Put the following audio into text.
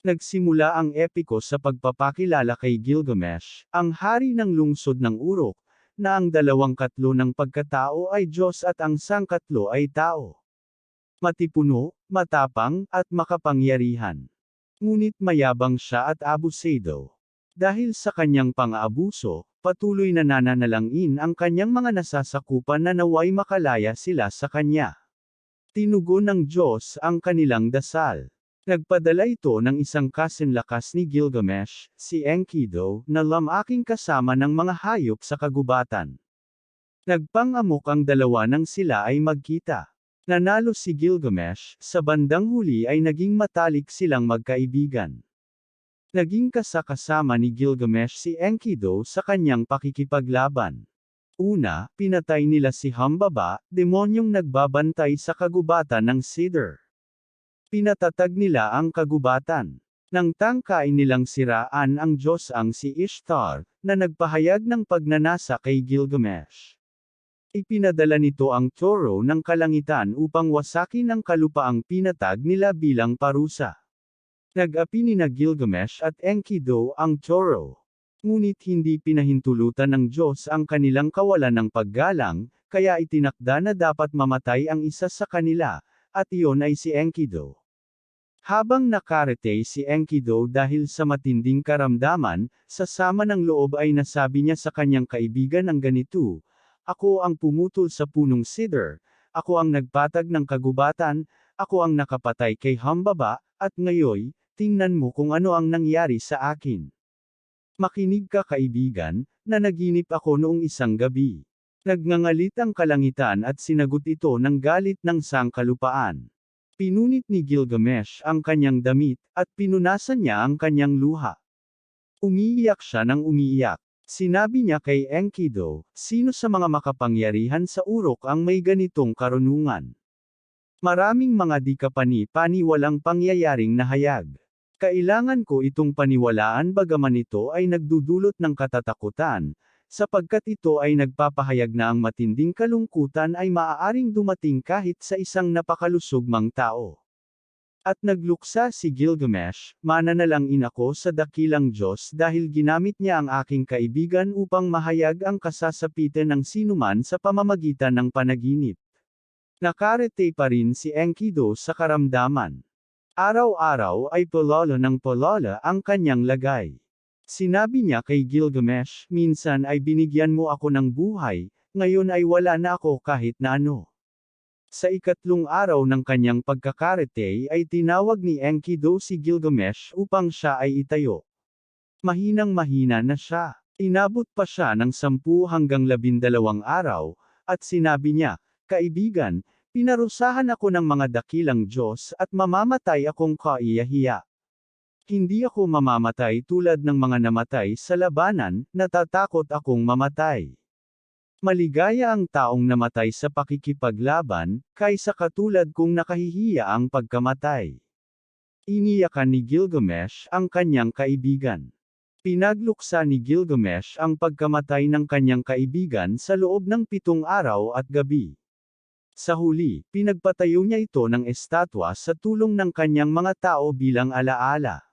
Nagsimula ang epiko sa pagpapakilala kay Gilgamesh, ang hari ng lungsod ng Uruk, na ang dalawang katlo ng pagkatao ay Diyos at ang sangkatlo ay tao. Matipuno, matapang, at makapangyarihan. Ngunit mayabang siya at abusado. Dahil sa kanyang pang-aabuso, patuloy na nananalangin ang kanyang mga nasasakupan na naway makalaya sila sa kanya. Tinugon ng Diyos ang kanilang dasal. Nagpadala ito ng isang kasinlakas ni Gilgamesh, si Enkidu, na lamaking kasama ng mga hayop sa kagubatan. Nagpangamok ang dalawa nang sila ay magkita. Nanalo si Gilgamesh, sa bandang huli ay naging matalik silang magkaibigan. Naging kasakasama ni Gilgamesh si Enkidu sa kanyang pakikipaglaban. Una, pinatay nila si Hambaba, demonyong nagbabantay sa kagubatan ng Cedar. Pinatatag nila ang kagubatan. Nang tangkain nilang siraan ang Diyos ang si Ishtar, na nagpahayag ng pagnanasa kay Gilgamesh. Ipinadala nito ang toro ng kalangitan upang wasakin ang kalupaang pinatag nila bilang parusa. Nag-api ni na Gilgamesh at Enkidu ang toro. Ngunit hindi pinahintulutan ng Diyos ang kanilang kawalan ng paggalang, kaya itinakda na dapat mamatay ang isa sa kanila, at iyon ay si Enkidu. Habang nakarete si Enkidu dahil sa matinding karamdaman, sa sama ng loob ay nasabi niya sa kanyang kaibigan ang ganito, Ako ang pumutol sa punong cedar, ako ang nagpatag ng kagubatan, ako ang nakapatay kay Hambaba, at ngayoy, tingnan mo kung ano ang nangyari sa akin. Makinig ka kaibigan, na naginip ako noong isang gabi. Nagngangalit ang kalangitan at sinagot ito ng galit ng sangkalupaan. Pinunit ni Gilgamesh ang kanyang damit, at pinunasan niya ang kanyang luha. Umiiyak siya ng umiiyak. Sinabi niya kay Enkidu, sino sa mga makapangyarihan sa urok ang may ganitong karunungan? Maraming mga di kapani-pani walang pangyayaring nahayag. Kailangan ko itong paniwalaan bagaman ito ay nagdudulot ng katatakutan, sapagkat ito ay nagpapahayag na ang matinding kalungkutan ay maaaring dumating kahit sa isang napakalusog mang tao. At nagluksa si Gilgamesh, mananalangin ako sa dakilang Diyos dahil ginamit niya ang aking kaibigan upang mahayag ang kasasapitan ng sinuman sa pamamagitan ng panaginip. Nakarete pa rin si Enkidu sa karamdaman. Araw-araw ay pololo ng pololo ang kanyang lagay. Sinabi niya kay Gilgamesh, minsan ay binigyan mo ako ng buhay, ngayon ay wala na ako kahit na ano. Sa ikatlong araw ng kanyang pagkakarete ay tinawag ni Enkidu si Gilgamesh upang siya ay itayo. Mahinang mahina na siya. Inabot pa siya ng sampu hanggang labindalawang araw, at sinabi niya, Kaibigan, pinarusahan ako ng mga dakilang Diyos at mamamatay akong kaiyahiya. Hindi ako mamamatay tulad ng mga namatay sa labanan, natatakot akong mamatay. Maligaya ang taong namatay sa pakikipaglaban, kaysa katulad kong nakahihiya ang pagkamatay. Iniyakan ni Gilgamesh ang kanyang kaibigan. Pinagluksa ni Gilgamesh ang pagkamatay ng kanyang kaibigan sa loob ng pitong araw at gabi. Sa huli, pinagpatayo niya ito ng estatwa sa tulong ng kanyang mga tao bilang alaala.